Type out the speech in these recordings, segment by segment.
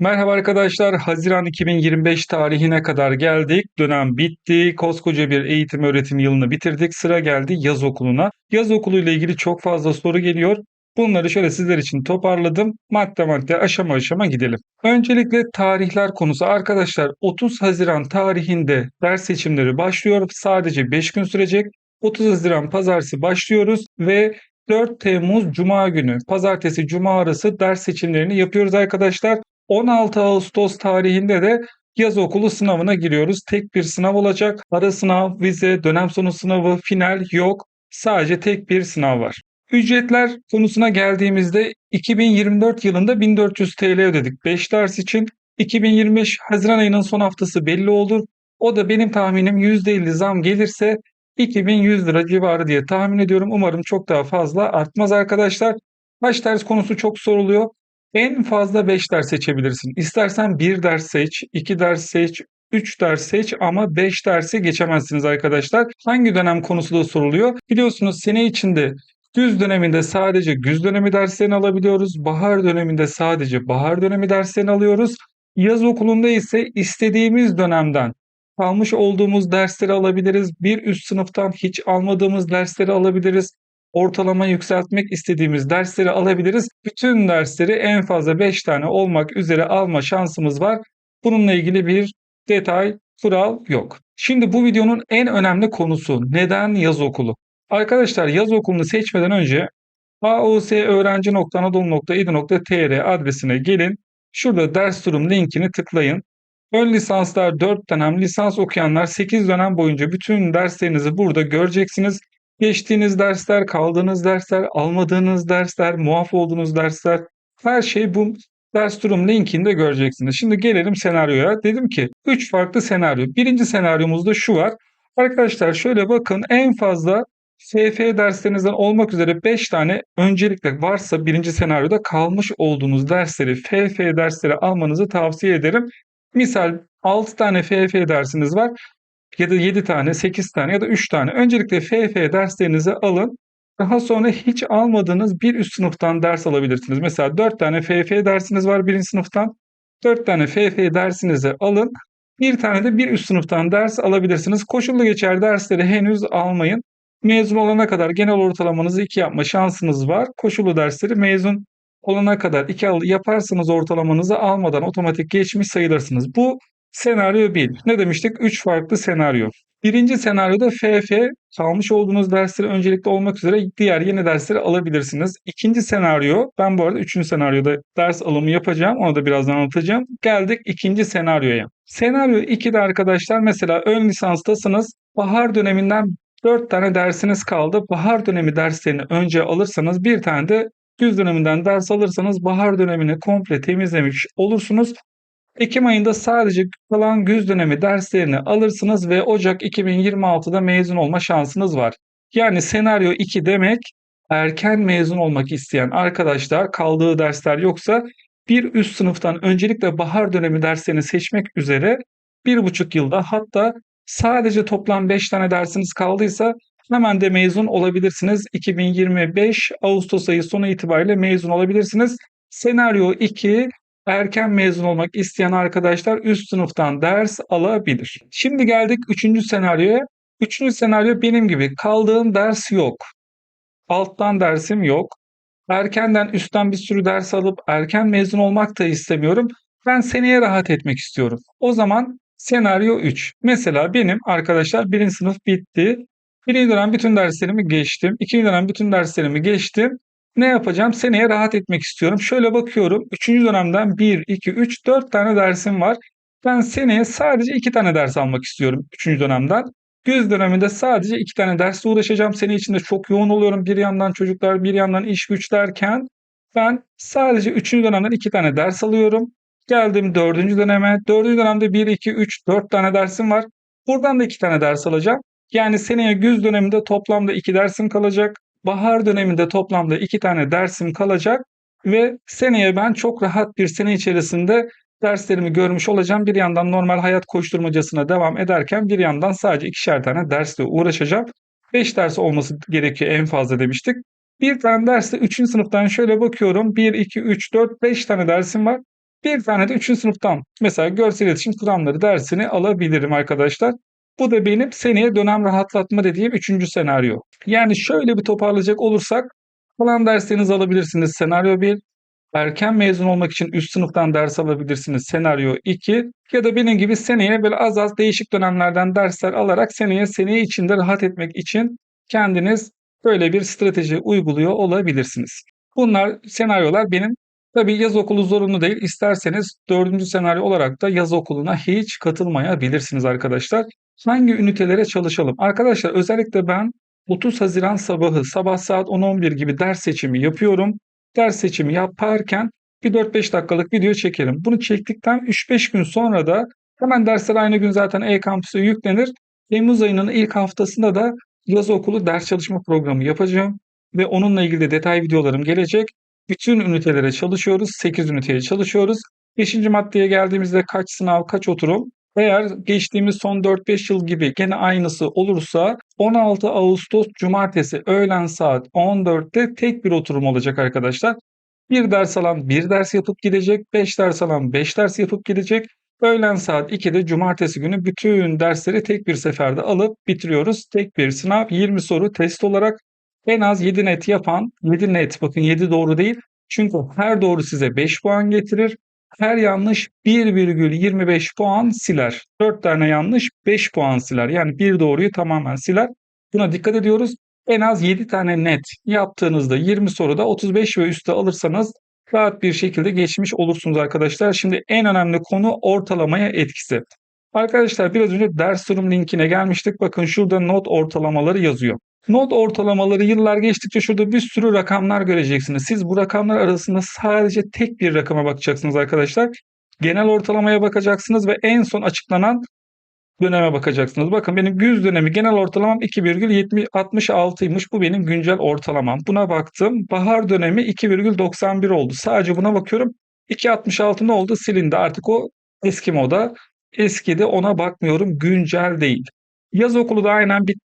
Merhaba arkadaşlar. Haziran 2025 tarihine kadar geldik. Dönem bitti. Koskoca bir eğitim öğretim yılını bitirdik. Sıra geldi yaz okuluna. Yaz okulu ile ilgili çok fazla soru geliyor. Bunları şöyle sizler için toparladım. Madde madde aşama aşama gidelim. Öncelikle tarihler konusu. Arkadaşlar 30 Haziran tarihinde ders seçimleri başlıyor. Sadece 5 gün sürecek. 30 Haziran pazartesi başlıyoruz ve 4 Temmuz Cuma günü pazartesi Cuma arası ders seçimlerini yapıyoruz arkadaşlar. 16 Ağustos tarihinde de yaz okulu sınavına giriyoruz. Tek bir sınav olacak. Ara sınav, vize, dönem sonu sınavı, final yok. Sadece tek bir sınav var. Ücretler konusuna geldiğimizde 2024 yılında 1400 TL ödedik 5 ders için. 2025 Haziran ayının son haftası belli olur. O da benim tahminim %50 zam gelirse 2100 lira civarı diye tahmin ediyorum. Umarım çok daha fazla artmaz arkadaşlar. Baş ders konusu çok soruluyor. En fazla 5 ders seçebilirsin. İstersen 1 ders seç, 2 ders seç, 3 ders seç ama 5 dersi geçemezsiniz arkadaşlar. Hangi dönem konusu da soruluyor? Biliyorsunuz sene içinde güz döneminde sadece güz dönemi derslerini alabiliyoruz. Bahar döneminde sadece bahar dönemi derslerini alıyoruz. Yaz okulunda ise istediğimiz dönemden kalmış olduğumuz dersleri alabiliriz. Bir üst sınıftan hiç almadığımız dersleri alabiliriz ortalama yükseltmek istediğimiz dersleri alabiliriz. Bütün dersleri en fazla 5 tane olmak üzere alma şansımız var. Bununla ilgili bir detay, kural yok. Şimdi bu videonun en önemli konusu neden yaz okulu? Arkadaşlar yaz okulunu seçmeden önce aosöğrenci.anadolu.edu.tr adresine gelin. Şurada ders durum linkini tıklayın. Ön lisanslar 4 dönem, lisans okuyanlar 8 dönem boyunca bütün derslerinizi burada göreceksiniz. Geçtiğiniz dersler, kaldığınız dersler, almadığınız dersler, muaf olduğunuz dersler her şey bu ders durum linkinde göreceksiniz. Şimdi gelelim senaryoya. Dedim ki 3 farklı senaryo. Birinci senaryomuzda şu var. Arkadaşlar şöyle bakın en fazla SF derslerinizden olmak üzere 5 tane öncelikle varsa birinci senaryoda kalmış olduğunuz dersleri FF dersleri almanızı tavsiye ederim. Misal 6 tane FF dersiniz var ya da 7 tane, 8 tane ya da 3 tane. Öncelikle FF derslerinizi alın. Daha sonra hiç almadığınız bir üst sınıftan ders alabilirsiniz. Mesela 4 tane FF dersiniz var birinci sınıftan. 4 tane FF dersinizi alın. Bir tane de bir üst sınıftan ders alabilirsiniz. Koşullu geçer dersleri henüz almayın. Mezun olana kadar genel ortalamanızı 2 yapma şansınız var. Koşullu dersleri mezun olana kadar 2 yaparsanız ortalamanızı almadan otomatik geçmiş sayılırsınız. Bu Senaryo 1. Ne demiştik? 3 farklı senaryo. Birinci senaryoda FF kalmış olduğunuz dersleri öncelikli olmak üzere diğer yeni dersleri alabilirsiniz. İkinci senaryo, ben bu arada üçüncü senaryoda ders alımı yapacağım. Onu da birazdan anlatacağım. Geldik ikinci senaryoya. Senaryo 2'de arkadaşlar mesela ön lisanstasınız. Bahar döneminden 4 tane dersiniz kaldı. Bahar dönemi derslerini önce alırsanız bir tane de güz döneminden ders alırsanız bahar dönemini komple temizlemiş olursunuz. Ekim ayında sadece kalan güz dönemi derslerini alırsınız ve Ocak 2026'da mezun olma şansınız var. Yani senaryo 2 demek erken mezun olmak isteyen arkadaşlar kaldığı dersler yoksa bir üst sınıftan öncelikle bahar dönemi derslerini seçmek üzere bir buçuk yılda hatta sadece toplam 5 tane dersiniz kaldıysa hemen de mezun olabilirsiniz. 2025 Ağustos ayı sonu itibariyle mezun olabilirsiniz. Senaryo 2 erken mezun olmak isteyen arkadaşlar üst sınıftan ders alabilir. Şimdi geldik üçüncü senaryoya. Üçüncü senaryo benim gibi kaldığım ders yok. Alttan dersim yok. Erkenden üstten bir sürü ders alıp erken mezun olmak da istemiyorum. Ben seneye rahat etmek istiyorum. O zaman senaryo 3. Mesela benim arkadaşlar birinci sınıf bitti. Birinci dönem bütün derslerimi geçtim. İkinci dönem bütün derslerimi geçtim. Ne yapacağım? Seneye rahat etmek istiyorum. Şöyle bakıyorum. Üçüncü dönemden 1, 2, 3, 4 tane dersim var. Ben seneye sadece 2 tane ders almak istiyorum üçüncü dönemden. Güz döneminde sadece 2 tane dersle uğraşacağım. Sene içinde çok yoğun oluyorum. Bir yandan çocuklar, bir yandan iş güç derken ben sadece üçüncü dönemden 2 tane ders alıyorum. Geldim dördüncü döneme. Dördüncü dönemde 1, 2, 3, 4 tane dersim var. Buradan da 2 tane ders alacağım. Yani seneye güz döneminde toplamda 2 dersim kalacak bahar döneminde toplamda iki tane dersim kalacak ve seneye ben çok rahat bir sene içerisinde derslerimi görmüş olacağım. Bir yandan normal hayat koşturmacasına devam ederken bir yandan sadece ikişer tane dersle uğraşacağım. 5 ders olması gerekiyor en fazla demiştik. Bir tane derste 3. sınıftan şöyle bakıyorum. 1, 2, 3, 4, 5 tane dersim var. Bir tane de 3. sınıftan mesela görsel iletişim kuramları dersini alabilirim arkadaşlar. Bu da benim seneye dönem rahatlatma dediğim 3. senaryo. Yani şöyle bir toparlayacak olursak kalan derslerinizi alabilirsiniz. Senaryo 1, erken mezun olmak için üst sınıftan ders alabilirsiniz. Senaryo 2 ya da benim gibi seneye böyle az az değişik dönemlerden dersler alarak seneye seneye içinde rahat etmek için kendiniz böyle bir strateji uyguluyor olabilirsiniz. Bunlar senaryolar benim Tabii yaz okulu zorunlu değil. İsterseniz dördüncü senaryo olarak da yaz okuluna hiç katılmayabilirsiniz arkadaşlar. Hangi ünitelere çalışalım? Arkadaşlar özellikle ben 30 Haziran sabahı sabah saat 10-11 gibi ders seçimi yapıyorum. Ders seçimi yaparken bir 4-5 dakikalık video çekerim. Bunu çektikten 3-5 gün sonra da hemen dersler aynı gün zaten e-kampüse yüklenir. Temmuz ayının ilk haftasında da yaz okulu ders çalışma programı yapacağım ve onunla ilgili de detay videolarım gelecek. Bütün ünitelere çalışıyoruz. 8 üniteye çalışıyoruz. 5. maddeye geldiğimizde kaç sınav, kaç oturum? Eğer geçtiğimiz son 4-5 yıl gibi gene aynısı olursa 16 Ağustos Cumartesi öğlen saat 14'te tek bir oturum olacak arkadaşlar. Bir ders alan bir ders yapıp gidecek, 5 ders alan 5 ders yapıp gidecek. Öğlen saat 2'de cumartesi günü bütün dersleri tek bir seferde alıp bitiriyoruz. Tek bir sınav 20 soru test olarak en az 7 net yapan 7 net bakın 7 doğru değil. Çünkü her doğru size 5 puan getirir. Her yanlış 1,25 puan siler. 4 tane yanlış 5 puan siler. Yani bir doğruyu tamamen siler. Buna dikkat ediyoruz. En az 7 tane net yaptığınızda 20 soruda 35 ve üstü alırsanız rahat bir şekilde geçmiş olursunuz arkadaşlar. Şimdi en önemli konu ortalamaya etkisi. Arkadaşlar biraz önce ders sunum linkine gelmiştik. Bakın şurada not ortalamaları yazıyor. Not ortalamaları yıllar geçtikçe şurada bir sürü rakamlar göreceksiniz. Siz bu rakamlar arasında sadece tek bir rakama bakacaksınız arkadaşlar. Genel ortalamaya bakacaksınız ve en son açıklanan döneme bakacaksınız. Bakın benim güz dönemi genel ortalamam 2,66'ymış. Bu benim güncel ortalamam. Buna baktım. Bahar dönemi 2,91 oldu. Sadece buna bakıyorum. 2,66 ne oldu? Silindi. Artık o eski moda. Eskidi ona bakmıyorum. Güncel değil. Yaz okulu da aynen bit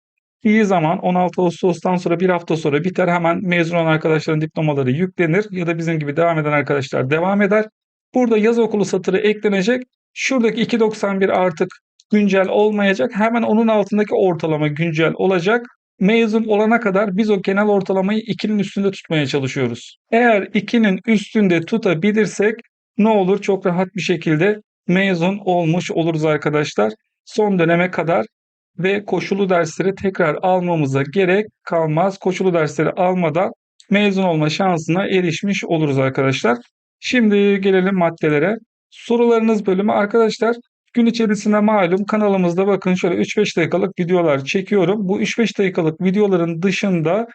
iyi zaman 16 Ağustos'tan sonra bir hafta sonra biter hemen mezun olan arkadaşların diplomaları yüklenir ya da bizim gibi devam eden arkadaşlar devam eder. Burada yaz okulu satırı eklenecek. Şuradaki 2.91 artık güncel olmayacak. Hemen onun altındaki ortalama güncel olacak. Mezun olana kadar biz o genel ortalamayı 2'nin üstünde tutmaya çalışıyoruz. Eğer 2'nin üstünde tutabilirsek ne olur çok rahat bir şekilde mezun olmuş oluruz arkadaşlar. Son döneme kadar ve koşulu dersleri tekrar almamıza gerek kalmaz. Koşulu dersleri almadan mezun olma şansına erişmiş oluruz arkadaşlar. Şimdi gelelim maddelere. Sorularınız bölümü arkadaşlar gün içerisinde malum kanalımızda bakın şöyle 3-5 dakikalık videolar çekiyorum. Bu 3-5 dakikalık videoların dışında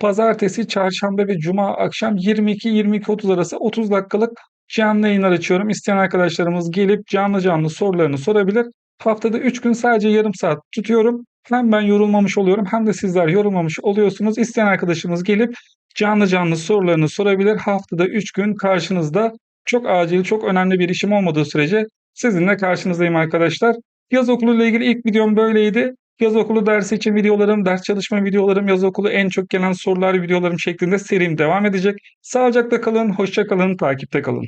pazartesi, çarşamba ve cuma akşam 22-22.30 arası 30 dakikalık canlı yayınlar açıyorum. İsteyen arkadaşlarımız gelip canlı canlı sorularını sorabilir. Haftada 3 gün sadece yarım saat tutuyorum. Hem ben yorulmamış oluyorum hem de sizler yorulmamış oluyorsunuz. İsteyen arkadaşımız gelip canlı canlı sorularını sorabilir. Haftada 3 gün karşınızda çok acil, çok önemli bir işim olmadığı sürece sizinle karşınızdayım arkadaşlar. Yaz okulu ile ilgili ilk videom böyleydi. Yaz okulu dersi için videolarım, ders çalışma videolarım, yaz okulu en çok gelen sorular videolarım şeklinde serim devam edecek. Sağlıcakla kalın, hoşça kalın, takipte kalın.